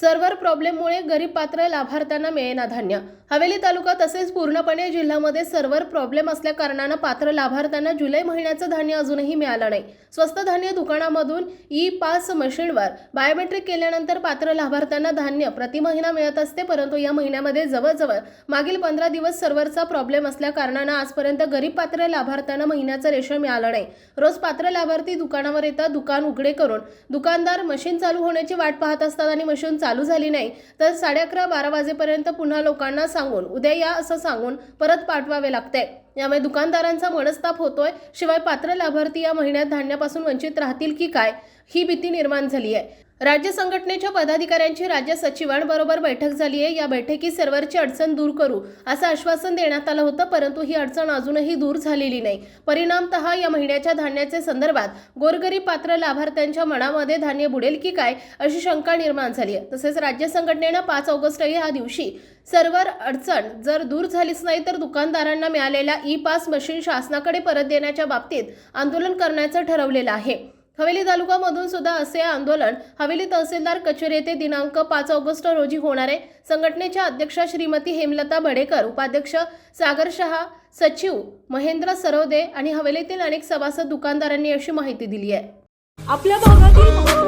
Server प्रॉब्लेममुळे गरीब पात्र लाभार्थ्यांना मिळेना धान्य. हवेली तालुका तसेच पूर्णपणे जिल्ह्यामध्ये सर्व्हर प्रॉब्लेम असल्याकारणानं पात्र लाभार्थ्यांना जुलै महिन्याचं धान्य अजूनही मिळालं नाही. स्वस्त धान्य दुकानामधून ई पास मशीनवर बायोमेट्रिक केल्यानंतर पात्र लाभार्थ्यांना धान्य प्रति महिना मिळत असते परंतु या महिन्यामध्ये जवळजवळ मागील पंधरा दिवस सर्व्हरचा प्रॉब्लेम असल्याकारणानं आजपर्यंत गरीब पात्र लाभार्थ्यांना महिन्याचं रेशन मिळालं नाही. रोज पात्र लाभार्थी दुकानावर येतात दुकान उघडे करून दुकानदार मशीन चालू होण्याची वाट पाहत असतात आणि मशीन चालू झाली नाही. तर साडे अकरा बारा वाजेपर्यंत पुन्हा लोकांना सांगून उद्या या असं सांगून परत पाठवावे लागते. यामुळे दुकानदारांचा मनस्ताप होतोय. शिवाय पात्र लाभार्थी या महिन्यात धान्यापासून वंचित राहतील की काय? ही भीती निर्माण झाली आहे. राज्य संघटनेच्या पदाधिकाऱ्यांची राज्य सचिवांबरोबर बैठक झाली आहे. या बैठकीत सर्व्हरची अडचण दूर करू असं आश्वासन देण्यात आलं होतं परंतु ही अडचण अजूनही दूर झालेली नाही. परिणामतः या महिन्याच्या धान्याच्या संदर्भात गोरगरीब पात्र लाभार्थ्यांच्या मनामध्ये धान्य बुडेल की काय अशी शंका निर्माण झाली आहे. तसेच राज्य संघटनेनं पाच ऑगस्ट या दिवशी सर्व अडचण जर दूर झालीच नाही तर दुकानदारांना मिळालेल्या ई पास मशीन शासनाकडे परत देण्याच्या बाबतीत आंदोलन करण्याचं ठरवलेलं आहे. हवेली तालुकामधून सुद्धा असे आंदोलन हवेली तहसीलदार कचेरी येथे दिनांक पाच ऑगस्ट रोजी होणार आहे. संघटनेच्या अध्यक्षा श्रीमती हेमलता बडेकर उपाध्यक्ष सागर शहा सचिव महेंद्र सरोदे आणि हवेलीतील अनेक सभासद दुकानदारांनी अशी माहिती दिली आहे. आपल्या भागातील